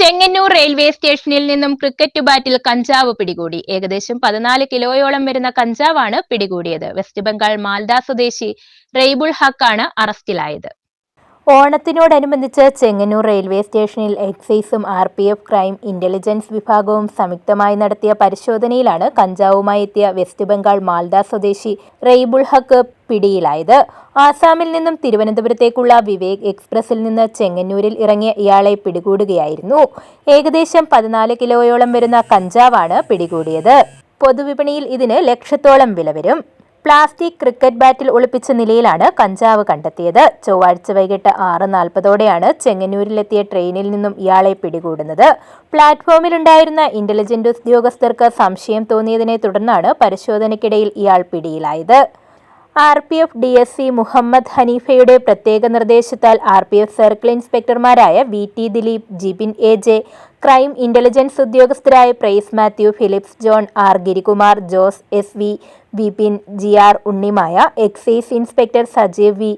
Chengannur railway സ്റ്റേഷനിൽ നിന്നും cricket ബാറ്റിൽ കഞ്ചാവ് പിടികൂടി. ഏകദേശം പതിനാല് കിലോയോളം വരുന്ന കഞ്ചാവാണ് പിടികൂടിയത്. വെസ്റ്റ് ബംഗാൾ മാൽദ സ്വദേശി റെയ്ബുൾ ഹക്കാണ് അറസ്റ്റിലായത്. ഓണത്തിനോടനുബന്ധിച്ച് ചെങ്ങന്നൂർ റെയിൽവേ സ്റ്റേഷനിൽ എക്സൈസും R P F crime intelligence വിഭാഗവും സംയുക്തമായി നടത്തിയ പരിശോധനയിലാണ് കഞ്ചാവുമായി എത്തിയ വെസ്റ്റ് ബംഗാൾ മാൽദ സ്വദേശി റെയ്ബുൾ ഹക്ക് പിടിയിലായത്. ആസാമിൽ നിന്നും തിരുവനന്തപുരത്തേക്കുള്ള വിവേക് എക്സ്പ്രസിൽ നിന്ന് ചെങ്ങന്നൂരിൽ ഇറങ്ങിയ ഇയാളെ പിടികൂടുകയായിരുന്നു. ഏകദേശം പതിനാല് കിലോയോളം വരുന്ന കഞ്ചാവാണ് പിടികൂടിയത്. പൊതുവിപണിയിൽ ഇതിന് ലക്ഷത്തോളം വില വരും. പ്ലാസ്റ്റിക് ക്രിക്കറ്റ് ബാറ്റിൽ ഒളിപ്പിച്ച നിലയിലാണ് കഞ്ചാവ് കണ്ടെത്തിയത്. ചൊവ്വാഴ്ച വൈകിട്ട് ആറ് നാൽപ്പതോടെയാണ് ചെങ്ങന്നൂരിലെത്തിയ ട്രെയിനിൽ നിന്നും ഇയാളെ പിടികൂടുന്നത്. പ്ലാറ്റ്ഫോമിലുണ്ടായിരുന്ന ഇന്റലിജന്റ് ഉദ്യോഗസ്ഥർക്ക് സംശയം തോന്നിയതിനെ തുടർന്നാണ് പരിശോധനയ്ക്കിടയിൽ ഇയാൾ പിടിയിലായത്. R P F D S C Muhammad ഹനീഫയുടെ പ്രത്യേക നിർദ്ദേശത്താൽ R P F circle ഇൻസ്പെക്ടർമാരായ V T Dileep Jibin A J crime intelligence ഉദ്യോഗസ്ഥരായ Price Mathew Philips John R Girikumar Jose S V Vipin G R Unnimaya excise inspector Sajeev V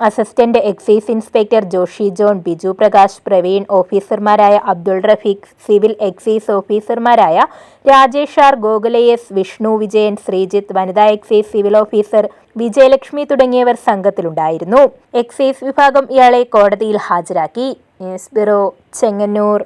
assistant excise inspector Joshi John Biju Prakash Praveen ഓഫീസർമാരായ Abdul Rafeeq civil excise ഓഫീസർമാരായ Rajesh R ഗോകുലയസ് വിഷ്ണു വിജയൻ ശ്രീജിത്ത് വനിതാ excise civil officer Vijayalakshmi തുടങ്ങിയവർ സംഘത്തിലുണ്ടായിരുന്നു. Excise വിഭാഗം ഇയാളെ കോടതിയിൽ ഹാജരാക്കി. News bureau Chengannur.